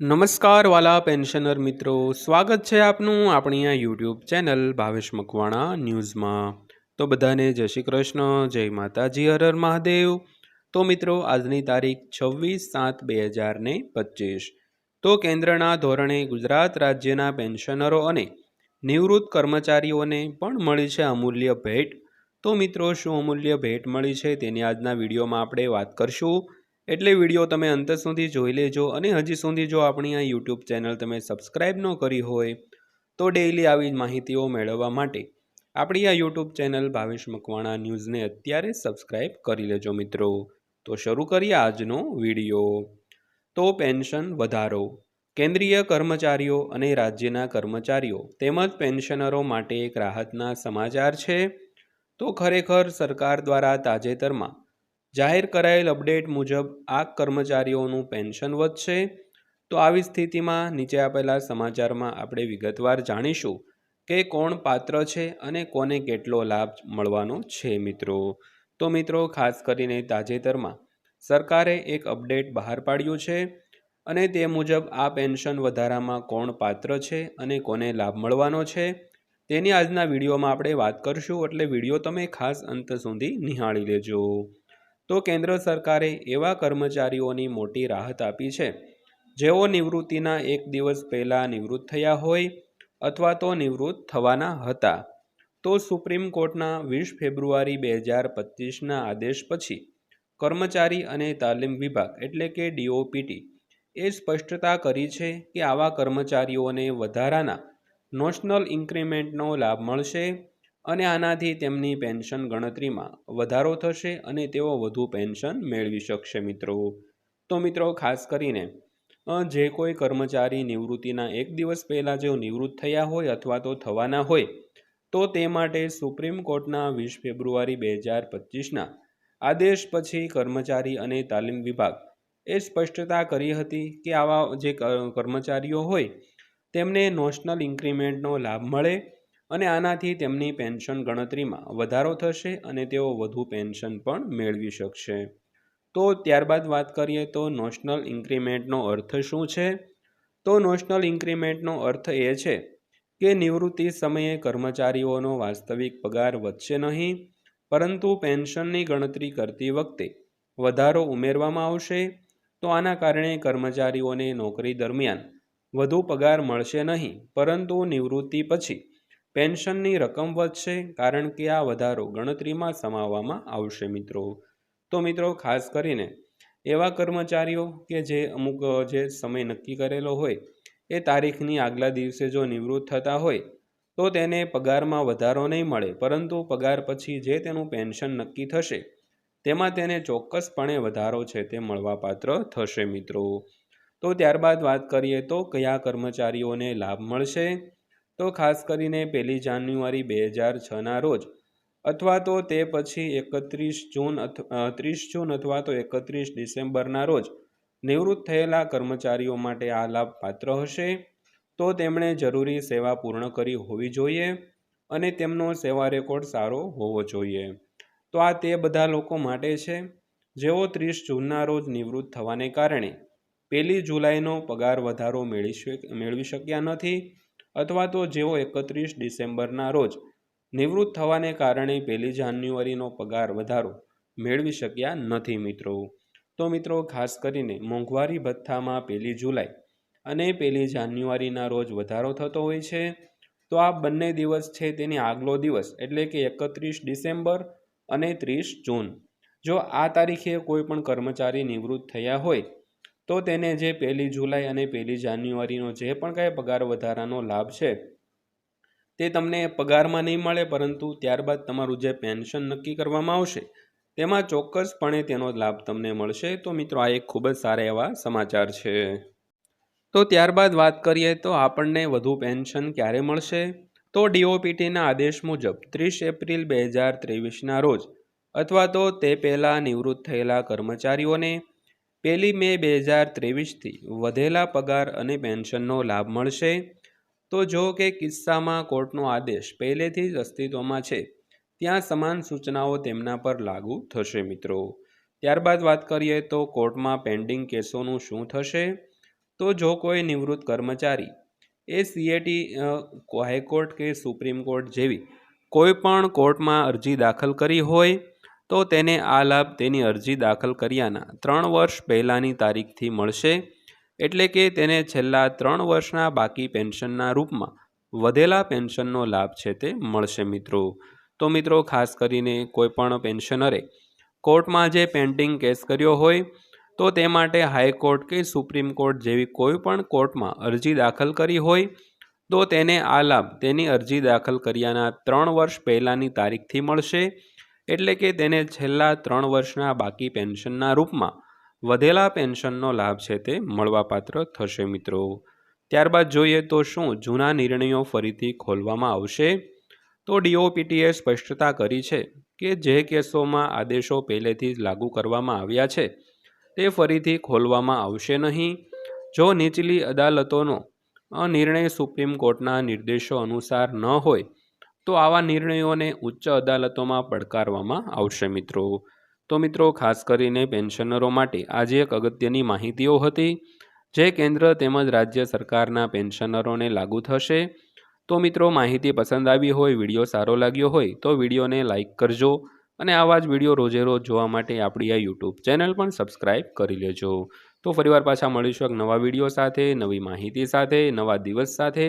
નમસ્કાર વાલા પેન્શનર મિત્રો. સ્વાગત છે આપનું આપણી આ યુટ્યુબ ચેનલ ભાવેશ મકવાણા ન્યૂઝમાં. તો બધાને જય શ્રી કૃષ્ણ, જય માતાજી, હર હર મહાદેવ. તો મિત્રો, આજની તારીખ છવ્વીસ સાત બે હજાર ને પચીસ. તો કેન્દ્રના ધોરણે ગુજરાત રાજ્યના પેન્શનરો અને નિવૃત્ત કર્મચારીઓને પણ મળી છે અમૂલ્ય ભેટ. તો મિત્રો, શું અમૂલ્ય ભેટ મળી છે તેની આજના વિડીયોમાં આપણે વાત કરશું. એટલે વીડિયો તમે અંત સુધી જોઈ લેજો અને હજી સુધી જો આપણી આ યુટ્યુબ ચેનલ તમે સબસ્ક્રાઈબ ન કરી હોય, તો ડેઈલી આવી માહિતીઓ મેળવવા માટે આપણી આ યુટ્યુબ ચેનલ ભાવેશ મકવાણા ન્યૂઝને અત્યારે સબસ્ક્રાઈબ કરી લેજો મિત્રો. તો શરૂ કરીએ આજનો વીડિયો. તો પેન્શન વધારો. કેન્દ્રીય કર્મચારીઓ અને રાજ્યના કર્મચારીઓ તેમજ પેન્શનરો માટે એક રાહતના સમાચાર છે. તો ખરેખર સરકાર દ્વારા તાજેતરમાં જાહેર કરાયેલ અપડેટ મુજબ આ કર્મચારીઓનું પેન્શન વધશે. તો આવી સ્થિતિમાં નીચે આપેલા સમાચારમાં આપણે વિગતવાર જાણીશું કે કોણ પાત્ર છે અને કોને કેટલો લાભ મળવાનો છે મિત્રો. તો મિત્રો, ખાસ કરીને તાજેતરમાં સરકારે એક અપડેટ બહાર પાડ્યું છે અને તે મુજબ આ પેન્શન વધારામાં કોણ પાત્ર છે અને કોને લાભ મળવાનો છે તેની આજના વિડીયોમાં આપણે વાત કરશું. એટલે વીડિયો તમે ખાસ અંત સુધી નિહાળી લેજો. તો કેન્દ્ર સરકારે એવા કર્મચારીઓની મોટી રાહત આપી છે. જેઓ નિવૃત્તિના એક દિવસ પહેલાં નિવૃત્ત થયા હોય અથવા તો નિવૃત્ત થવાના હતા. તો સુપ્રીમ કોર્ટના વીસ ફેબ્રુઆરી બે હજાર પચીસના આદેશ પછી કર્મચારી અને તાલીમ વિભાગ એટલે કે ડીઓપીટી એ સ્પષ્ટતા કરી છે કે આવા કર્મચારીઓને વધારાના નોશનલ ઇન્ક્રીમેન્ટનો લાભ મળશે અને આનાથી તેમની પેન્શન ગણતરીમાં વધારો થશે અને તેઓ વધુ પેન્શન મેળવી શકશે મિત્રો. તો મિત્રો, ખાસ કરીને જે કોઈ કર્મચારી નિવૃત્તિના એક દિવસ પહેલાં જો નિવૃત્ત થયા હોય અથવા તો થવાના હોય, તો તે માટે સુપ્રીમ કોર્ટના વીસ ફેબ્રુઆરી બે હજાર પચીસના આદેશ પછી કર્મચારી અને તાલીમ વિભાગ એ સ્પષ્ટતા કરી હતી કે આવા જે કર્મચારીઓ હોય, તેમને નોશનલ ઇન્ક્રીમેન્ટનો લાભ મળે અને આનાથી તેમની પેન્શન ગણતરીમાં વધારો થશે અને તેઓ વધુ પેન્શન પણ મેળવી શકશે. તો ત્યારબાદ વાત કરીએ તો નોશનલ ઇન્ક્રીમેન્ટનો અર્થ શું છે? તો નોશનલ ઇન્ક્રીમેન્ટનો અર્થ એ છે કે નિવૃત્તિ સમયે કર્મચારીઓનો વાસ્તવિક પગાર વધશે નહીં, પરંતુ પેન્શનની ગણતરી કરતી વખતે વધારો ઉમેરવામાં આવશે. તો આના કારણે કર્મચારીઓને નોકરી દરમિયાન વધુ પગાર મળશે નહીં, પરંતુ નિવૃત્તિ પછી પેન્શનની રકમ વધશે કારણ કે આ વધારો ગણતરીમાં સમાવવામાં આવશે મિત્રો. તો મિત્રો, ખાસ કરીને એવા કર્મચારીઓ કે જે અમુક, જે સમય નક્કી કરેલો હોય, એ તારીખની આગલા દિવસે જો નિવૃત્ત થતા હોય, તો તેને પગારમાં વધારો નહીં મળે, પરંતુ પગાર પછી જે તેનું પેન્શન નક્કી થશે, તેમાં તેને ચોક્કસપણે વધારો છે તે મળવાપાત્ર થશે મિત્રો. તો ત્યારબાદ વાત કરીએ તો કયા કર્મચારીઓને લાભ મળશે? તો ખાસ કરીને પહેલી જાન્યુઆરી બે હજાર છના રોજ, અથવા તો તે પછી એકત્રીસ જૂન ત્રીસ જૂન અથવા તો એકત્રીસ ડિસેમ્બરના રોજ નિવૃત્ત થયેલા કર્મચારીઓ માટે આ લાભ પાત્ર હશે. તો તેમણે જરૂરી સેવા પૂર્ણ કરી હોવી જોઈએ અને તેમનો સેવા રેકોર્ડ સારો હોવો જોઈએ. તો આ તે બધા લોકો માટે છે, જેઓ ત્રીસ જૂનના રોજ નિવૃત્ત થવાને કારણે પહેલી જુલાઈનો પગાર વધારો મેળવી મેળવી શક્યા નથી અથવા તો જેઓ એકત્રીસ ડિસેમ્બરના રોજ નિવૃત્ત થવાને કારણે પહેલી જાન્યુઆરીનો પગાર વધારો મેળવી શક્યા નથી મિત્રો. તો મિત્રો, ખાસ કરીને મોંઘવારી ભથ્થામાં પહેલી જુલાઈ અને પહેલી જાન્યુઆરીના રોજ વધારો થતો હોય છે, તો આ બંને દિવસ છે તેની આગલો દિવસ, એટલે કે એકત્રીસ ડિસેમ્બર અને ત્રીસ જૂન. જો આ તારીખે કોઈ પણ કર્મચારી નિવૃત્ત થયા હોય તો તેને જે પહેલી જુલાઈ અને પહેલી જાન્યુઆરીનો જે પણ કાંઈ પગાર વધારાનો લાભ છે, તે તમને પગારમાં નહીં મળે, પરંતુ ત્યારબાદ તમારું જે પેન્શન નક્કી કરવામાં આવશે, તેમાં ચોક્કસપણે તેનો લાભ તમને મળશે. તો મિત્રો, આ એક ખૂબ જ સારા એવા સમાચાર છે. તો ત્યારબાદ વાત કરીએ તો આપણને વધુ પેન્શન ક્યારે મળશે? તો ડીઓપીટીના આદેશ મુજબ ત્રીસ એપ્રિલ બે હજાર ત્રેવીસના રોજ, અથવા તો તે પહેલાં નિવૃત્ત થયેલા કર્મચારીઓને પહેલી મે બે હજાર ત્રેવીસથી વધેલા પગાર અને પેન્શનનો લાભ મળશે. તો જો કે કિસ્સામાં કોર્ટનો આદેશ પહેલેથી જ અસ્તિત્વમાં છે. ત્યાં સમાન સૂચનાઓ તેમના પર લાગુ થશે મિત્રો. ત્યારબાદ વાત કરીએ તો કોર્ટમાં પેન્ડિંગ કેસોનું શું થશે? તો જો કોઈ નિવૃત્ત કર્મચારી એ સીએટી હાઈકોર્ટ કે સુપ્રીમ કોર્ટ જેવી કોઈ પણ કોર્ટમાં અરજી દાખલ કરી હોય તો તેને આ લાભ તેની અરજી દાખલ કર્યાના ત્રણ વર્ષ પહેલાંની તારીખથી મળશે, એટલે કે તેને છેલ્લા ત્રણ વર્ષના બાકી પેન્શનના રૂપમાં વધેલા પેન્શનનો લાભ છે તે મળશે મિત્રો. તો મિત્રો, ખાસ કરીને કોઈપણ પેન્શનરે કોર્ટમાં જે પેન્ડિંગ કેસ કર્યો હોય, તો તે માટે હાઈકોર્ટ કે સુપ્રીમ કોર્ટ જેવી કોઈ પણ કોર્ટમાં અરજી દાખલ કરી હોય, તો તેને આ લાભ તેની અરજી દાખલ કર્યાના ત્રણ વર્ષ પહેલાંની તારીખથી મળશે એટલે કે તેને છેલ્લા ત્રણ વર્ષના બાકી પેન્શનના રૂપમાં વધેલા પેન્શનનો લાભ છે તે મળવાપાત્ર થશે મિત્રો. ત્યારબાદ જોઈએ તો શું જૂના નિર્ણયો ફરીથી ખોલવામાં આવશે? તો ડીઓપીટીએ સ્પષ્ટતા કરી છે કે જે કેસોમાં આદેશો પહેલેથી જ લાગુ કરવામાં આવ્યા છે, તે ફરીથી ખોલવામાં આવશે નહીં. જો નીચલી અદાલતોનો નિર્ણય સુપ્રીમ કોર્ટના નિર્દેશો અનુસાર ન હોય તો આવા નિર્ણયોને ઉચ્ચ અદાલતોમાં પડકારવામાં આવશે મિત્રો. તો મિત્રો, ખાસ કરીને પેન્શનરો માટે આજે એક અગત્યની માહિતીઓ હતી. જે કેન્દ્ર તેમજ રાજ્ય સરકારના પેન્શનરોને લાગુ થશે. તો મિત્રો, માહિતી પસંદ આવી હોય, વીડિયો સારો લાગ્યો હોય, તો વિડીયોને લાઇક કરજો અને આવા જ વીડિયો રોજે રોજ જોવા માટે આપણી આ યુટ્યુબ ચેનલ પણ સબસ્ક્રાઈબ કરી લેજો. તો ફરીવાર પાછા મળીશું એક નવા વીડિયો સાથે, નવી માહિતી સાથે, નવા દિવસ સાથે.